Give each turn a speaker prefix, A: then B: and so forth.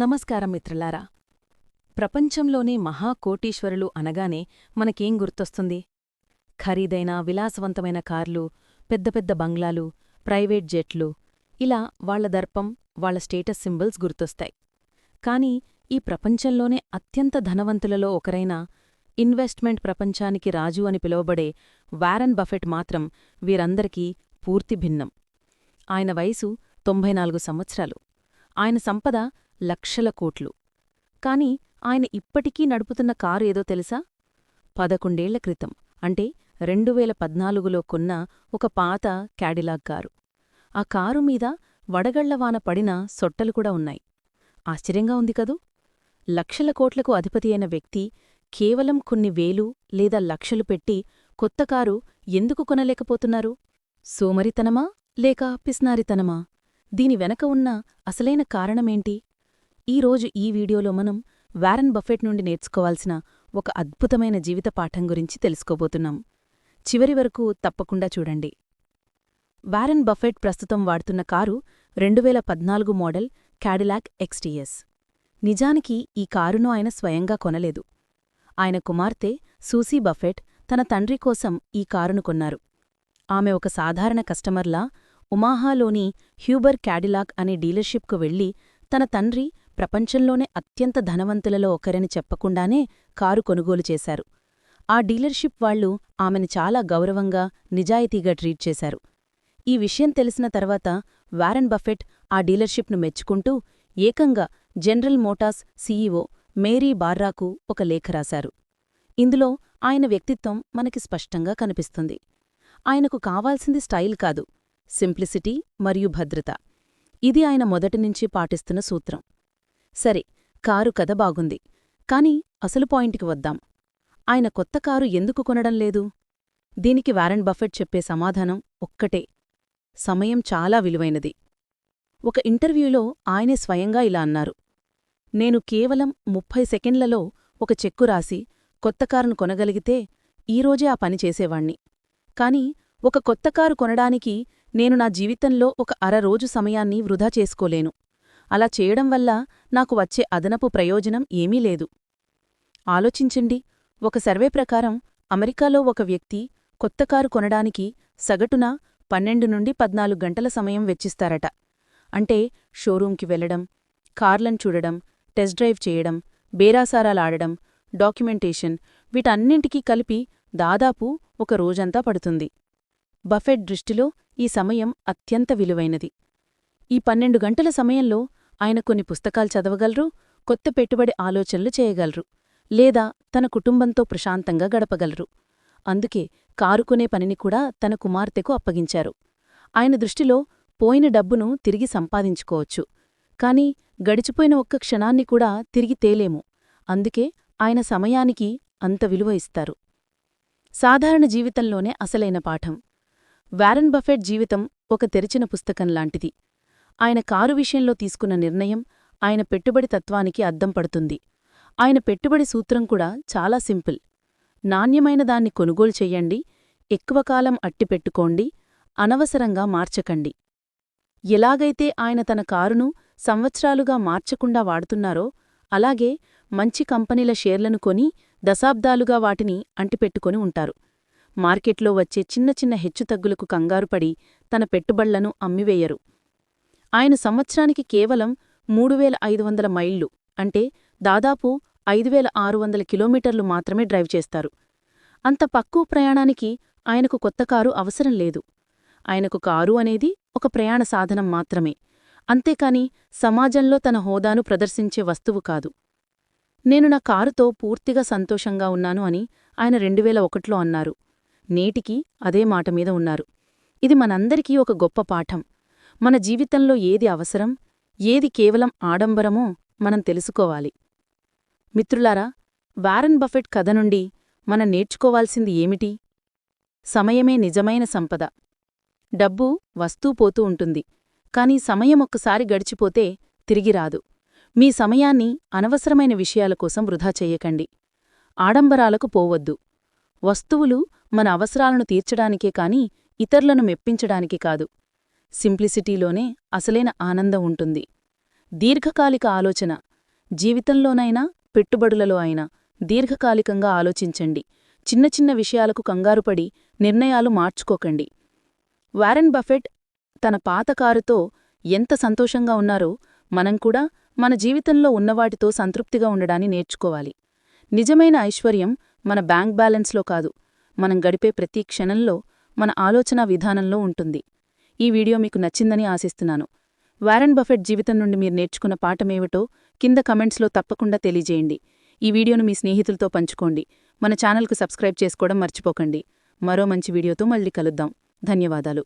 A: నమస్కారం మిత్రులారా. ప్రపంచంలోనే మహాకోటీశ్వరులు అనగానే మనకేం గుర్తొస్తుంది? ఖరీదైన విలాసవంతమైన కార్లు పెద్ద పెద్ద బంగ్లాలు ప్రైవేట్ జెట్లు ఇలా వాళ్ళ దర్పం వాళ్ళ స్టేటస్ సింబల్స్ గుర్తొస్తాయి. కాని ఈ ప్రపంచంలోనే అత్యంత ధనవంతులలో ఒకరైన ఇన్వెస్ట్మెంట్ ప్రపంచానికి రాజు అని పిలువబడే వారన్ బఫెట్ మాత్రం వీరందరికీ పూర్తి భిన్నం. ఆయన వయసు తొంభై నాలుగు సంవత్సరాలు. ఆయన సంపద లక్షల కోట్లు. కాని ఆయన ఇప్పటికీ నడుపుతున్న కారు ఏదో తెలుసా? పదకొండేళ్ళ క్రితం. అంటే రెండువేల పద్నాలుగులో కొన్న ఒక పాత క్యాడిలాగ్ కారు. ఆ కారు మీద వడగళ్ళవాన పడిన సొట్టలు కూడా ఉన్నాయి. ఆశ్చర్యంగా ఉంది కదూ? లక్షల కోట్లకు అధిపతి అయిన వ్యక్తి కేవలం కొన్ని వేలు లేదా లక్షలు పెట్టి కొత్త కారు ఎందుకు కొనలేకపోతున్నారు? సోమరితనమా లేక పిస్నారితనమా? దీని వెనక ఉన్న అసలైన కారణమేంటి? ఈరోజు ఈ వీడియోలో మనం వారన్ బఫెట్ నుండి నేర్చుకోవాల్సిన ఒక అద్భుతమైన జీవిత పాఠం గురించి తెలుసుకోబోతున్నాం. చివరి వరకు తప్పకుండా చూడండి. వారన్ బఫెట్ ప్రస్తుతం వాడుతున్న కారు రెండువేల పద్నాలుగు మోడల్ క్యాడిలాక్ ఎక్స్టీఎస్ నిజానికి ఈ కారును ఆయన స్వయంగా కొనలేదు. ఆయన కుమార్తె సూసీ బఫెట్ తన తండ్రి కోసం ఈ కారును కొన్నారు. ఆమె ఒక సాధారణ కస్టమర్లా ఉమాహాలోని హ్యూబర్ క్యాడిలాక్ అనే డీలర్షిప్కు వెళ్ళి తన తండ్రి ప్రపంచంలోనే అత్యంత ధనవంతులలో ఒకరని చెప్పకుండానే కారు కొనుగోలు చేశారు. ఆ డీలర్షిప్ వాళ్ళు ఆమెను చాలా గౌరవంగా నిజాయితీగా ట్రీట్ చేశారు. ఈ విషయం తెలిసిన తర్వాత వారెన్ బఫెట్ ఆ డీలర్షిప్ను మెచ్చుకుంటూ ఏకంగా జనరల్ మోటార్స్ సీఈఓ మేరీ బార్రాకు ఒక లేఖ రాశారు. ఇందులో ఆయన వ్యక్తిత్వం మనకి స్పష్టంగా కనిపిస్తుంది. ఆయనకు కావాల్సింది స్టైల్ కాదు సింప్లిసిటీ మరియు భద్రత. ఇది ఆయన మొదటినుంచి పాటిస్తున్న సూత్రం. సరే కారు కథ బాగుంది. కాని అసలు పాయింట్కి వద్దాం. ఆయన కొత్త కారు ఎందుకు కొనడం లేదు? దీనికి వారెన్ బఫెట్ చెప్పే సమాధానం ఒక్కటే. సమయం చాలా విలువైనది. ఒక ఇంటర్వ్యూలో ఆయనే స్వయంగా ఇలా అన్నారు. నేను కేవలం ముప్పై సెకండ్లలో ఒక చెక్కు రాసి కొత్త కారును కొనగలిగితే ఈరోజే ఆ పని చేసేవాణ్ణి. కాని ఒక కొత్త కారు కొనడానికి నేను నా జీవితంలో ఒక అర రోజు సమయాన్ని వృధా చేసుకోలేను. అలా చేయడం వల్ల నాకు వచ్చే అదనపు ప్రయోజనం ఏమీ లేదు. ఆలోచించండి ఒక సర్వే ప్రకారం అమెరికాలో ఒక వ్యక్తి కొత్త కారు కొనడానికి సగటున పన్నెండు నుండి పద్నాలుగు గంటల సమయం వెచ్చిస్తారట. అంటే షోరూంకి వెళ్ళడం కార్లను చూడడం టెస్ట్ డ్రైవ్ చేయడం బేరాసారాలాడడం డాక్యుమెంటేషన్ వీటన్నింటికీ కలిపి దాదాపు ఒక రోజంతా పడుతుంది. బఫెట్ దృష్టిలో ఈ సమయం అత్యంత విలువైనది. ఈ పన్నెండు గంటల సమయంలో ఆయన కొన్ని పుస్తకాలు చదవగలరు కొత్త పెట్టుబడి ఆలోచనలు చేయగలరు లేదా తన కుటుంబంతో ప్రశాంతంగా గడపగలరు. అందుకే కారుకునే పనిని కూడా తన కుమార్తెకు అప్పగించారు. ఆయన దృష్టిలో పోయిన డబ్బును తిరిగి సంపాదించుకోవచ్చు కాని గడిచిపోయిన ఒక్క క్షణాన్ని కూడా తిరిగి తేలేము. అందుకే ఆయన సమయానికి అంత విలువ ఇస్తారు. సాధారణ జీవితంలోనే అసలైన పాఠం. వారన్ బఫెట్ జీవితం ఒక తెరిచిన పుస్తకంలాంటిది ఆయన కారు విషయంలో తీసుకున్న నిర్ణయం ఆయన పెట్టుబడి తత్వానికి అద్దం పడుతుంది. ఆయన పెట్టుబడి సూత్రం కూడా చాలా సింపుల్. నాణ్యమైన దాన్ని కొనుగోలు చెయ్యండి ఎక్కువ కాలం అట్టిపెట్టుకోండి అనవసరంగా మార్చకండి. ఎలాగైతే ఆయన తన కారును సంవత్సరాలుగా మార్చకుండా వాడుతున్నారో అలాగే మంచి కంపెనీల షేర్లను కొని దశాబ్దాలుగా వాటిని అంటిపెట్టుకొని ఉంటారు. మార్కెట్లో వచ్చే చిన్న చిన్న హెచ్చుతగ్గులకు కంగారుపడి తన పెట్టుబళ్ళను అమ్మివేయరు. ఆయన సంవత్సరానికి కేవలం మూడువేల ఐదు వందల మైళ్ళు అంటే దాదాపు ఐదువేల ఆరు వందల కిలోమీటర్లు మాత్రమే డ్రైవ్ చేస్తారు. అంత పక్కువ ప్రయాణానికి ఆయనకు కొత్త కారు అవసరం లేదు. ఆయనకు కారు అనేది ఒక ప్రయాణ సాధనం మాత్రమే. అంతేకాని సమాజంలో తన హోదాను ప్రదర్శించే వస్తువు కాదు. నేను నా కారుతో పూర్తిగా సంతోషంగా ఉన్నాను అని ఆయన రెండువేల ఒకట్లో అన్నారు. నేటికి అదే మాట మీద ఉన్నారు. ఇది మనందరికీ ఒక గొప్ప పాఠం. మన జీవితంలో ఏది అవసరం ఏది కేవలం ఆడంబరమో మనం తెలుసుకోవాలి. మిత్రులారా వారన్ బఫెట్ కథ నుండి మనం నేర్చుకోవాల్సింది ఏమిటి? సమయమే నిజమైన సంపద. డబ్బు వస్తూ పోతూ ఉంటుంది కాని సమయం ఒక్కసారి గడిచిపోతే తిరిగి రాదు. మీ సమయాన్ని అనవసరమైన విషయాల కోసం వృధా చెయ్యకండి ఆడంబరాలకు పోవద్దు. వస్తువులు మన అవసరాలను తీర్చడానికే కాని ఇతరులను మెప్పించడానికి కాదు. సింప్లిసిటీలోనే అసలైన ఆనందం ఉంటుంది. దీర్ఘకాలిక ఆలోచన
B: జీవితంలోనైనా పెట్టుబడులలో అయినా దీర్ఘకాలికంగా ఆలోచించండి. చిన్న చిన్న విషయాలకు కంగారుపడి నిర్ణయాలు మార్చుకోకండి. వారెన్ బఫెట్ తన పాత కారుతో ఎంత సంతోషంగా ఉన్నారో మనం కూడా మన జీవితంలో ఉన్నవాటితో సంతృప్తిగా ఉండడాన్ని నేర్చుకోవాలి. నిజమైన ఐశ్వర్యం మన బ్యాంక్ బ్యాలెన్స్లో కాదు మనం గడిపే ప్రతి క్షణంలో మన ఆలోచనా విధానంలో ఉంటుంది. ఈ వీడియో మీకు నచ్చిందని ఆశిస్తున్నాను. వారెన్ బఫెట్ జీవితం నుండి మీరు నేర్చుకున్న పాఠమేమిటో కింద కమెంట్స్లో తప్పకుండా తెలియజేయండి. ఈ వీడియోను మీ స్నేహితులతో పంచుకోండి. మన ఛానల్కు సబ్స్క్రైబ్ చేసుకోవడం మర్చిపోకండి. మరో మంచి వీడియోతో మళ్ళీ కలుద్దాం. ధన్యవాదాలు.